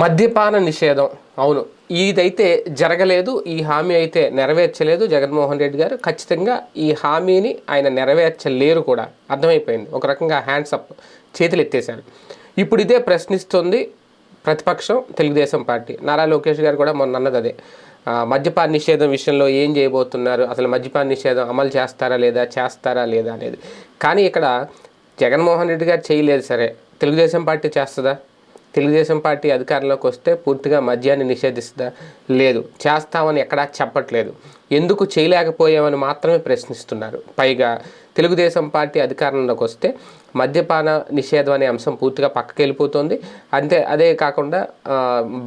మద్యపాన నిషేధం. అవును. ఇదైతే జరగలేదు ఈ హామీ అయితే నెరవేర్చలేదు జగన్మోహన్ రెడ్డి గారు. ఖచ్చితంగా ఈ హామీని ఆయన నెరవేర్చలేరు కూడా. అర్థమైపోయింది. ఒక రకంగా హ్యాండ్స్ అప్ చేతులు ఎత్తేశారు. ఇప్పుడు ఇదే ప్రశ్నిస్తుంది ప్రతిపక్షం తెలుగుదేశం పార్టీ. నారా లోకేష్ గారు కూడా మొన్న అన్నది అదే. మద్యపాన నిషేధం విషయంలో ఏం చేయబోతున్నారు? అసలు మద్యపాన నిషేధం అమలు చేస్తారా లేదా చేస్తారా లేదా అనేది. కానీ ఇక్కడ జగన్మోహన్ రెడ్డి గారు చేయలేదు సరే. తెలుగుదేశం పార్టీ చేస్తుందా? తెలుగుదేశం పార్టీ అధికారంలోకి వస్తే పూర్తిగా మద్యాన్ని నిషేధిస్తా లేదు. చేస్తామని ఎక్కడా చెప్పట్లేదు. ఎందుకు చేయలేకపోయామని మాత్రమే ప్రశ్నిస్తున్నారు. పైగా తెలుగుదేశం పార్టీ అధికారంలోకి వస్తే మద్యపాన నిషేధం అనే అంశం పూర్తిగా పక్కకి వెళ్ళిపోతుంది. అంతే అదే కాకుండా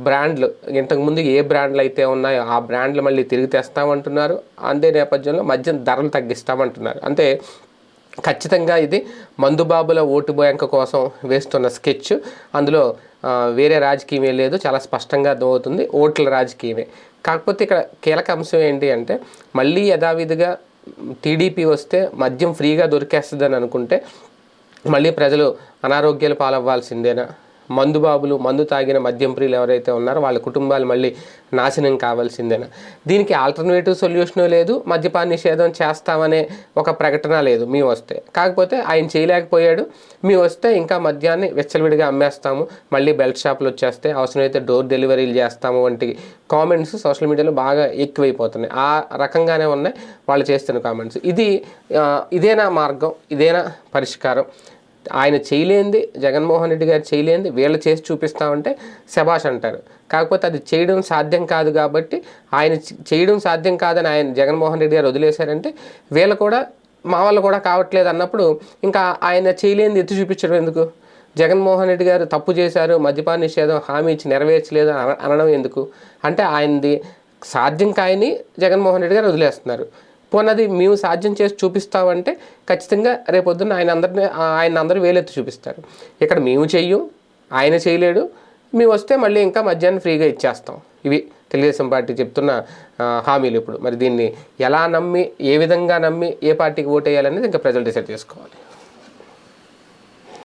బ్రాండ్లు ఇంతకుముందు ఏ బ్రాండ్లు అయితే ఉన్నాయో ఆ బ్రాండ్లు మళ్ళీ తిరిగి తెస్తామంటున్నారు. అంతే నేపథ్యంలో మద్యం ధరలు తగ్గిస్తామంటున్నారు. అంటే ఖచ్చితంగా ఇది మందుబాబుల ఓటు బ్యాంక్ కోసం వేస్తున్న స్కెచ్. అందులో వేరే రాజకీయమే లేదు చాలా స్పష్టంగా అర్థమవుతుంది ఓట్ల రాజకీయమే. కాకపోతే ఇక్కడ కీలక అంశం ఏంటి అంటే మళ్ళీ యథావిధిగా టీడీపీ వస్తే మద్యం ఫ్రీగా దొరికేస్తుందని అనుకుంటే మళ్ళీ ప్రజలు అనారోగ్యాలు పాలవ్వాల్సిందేనా? మందుబాబులు మందు తాగిన మద్యం ప్రియులు ఎవరైతే ఉన్నారో వాళ్ళ కుటుంబాలు మళ్ళీ నాశనం కావాల్సిందేనా? దీనికి ఆల్టర్నేటివ్ సొల్యూషన్ లేదు మద్యపాన నిషేధం చేస్తామనే ఒక ప్రకటన లేదు మీ వస్తే. కాకపోతే ఆయన చేయలేకపోయాడు మీ వస్తే ఇంకా మద్యాన్ని వెచ్చలవిడిగా అమ్మేస్తాము మళ్ళీ బెల్ట్ షాపులు వచ్చేస్తే అవసరమైతే డోర్ డెలివరీలు చేస్తాము వంటి కామెంట్స్ సోషల్ మీడియాలో బాగా ఎక్కువైపోతున్నాయి. ఆ రకంగానే ఉన్నాయి వాళ్ళు చేస్తున్న కామెంట్స్ ఇది ఇదేనా మార్గం ఇదేనా పరిష్కారం? ఆయన చేయలేంది జగన్మోహన్ రెడ్డి గారు చేయలేంది వీళ్ళు చేసి చూపిస్తామంటే శభాష్ అంటారు. కాకపోతే అది చేయడం సాధ్యం కాదు కాబట్టి ఆయన చేయడం సాధ్యం కాదని ఆయన జగన్మోహన్ రెడ్డి గారు వదిలేశారంటే వీళ్ళు కూడా మా వాళ్ళు కూడా కావట్లేదు అన్నప్పుడు ఇంకా ఆయన చేయలేంది ఎత్తి చూపించడం ఎందుకు? జగన్మోహన్ రెడ్డి గారు తప్పు చేశారు మద్యపాన నిషేధం హామీ ఇచ్చి నెరవేర్చలేదు అన- అనడం ఎందుకు? అంటే ఆయనది సాధ్యం కాయని జగన్మోహన్ రెడ్డి గారు వదిలేస్తున్నారు. పోనది మేము సాధ్యం చేసి చూపిస్తామంటే ఖచ్చితంగా రేపొద్దున ఆయన అందరిని ఆయన అందరూ వేలెత్తి చూపిస్తారు ఇక్కడ మేము చెయ్యం ఆయన చేయలేడు. మేము వస్తే మళ్ళీ ఇంకా మధ్యాహ్నం ఫ్రీగా ఇచ్చేస్తాం. ఇవి తెలుగుదేశం పార్టీ చెప్తున్న హామీలు ఇప్పుడు. మరి దీన్ని ఎలా నమ్మి ఏ విధంగా నమ్మి ఏ పార్టీకి ఓటు వేయాలనేది ఇంకా ప్రజలు డిసైడ్ చేసుకోవాలి.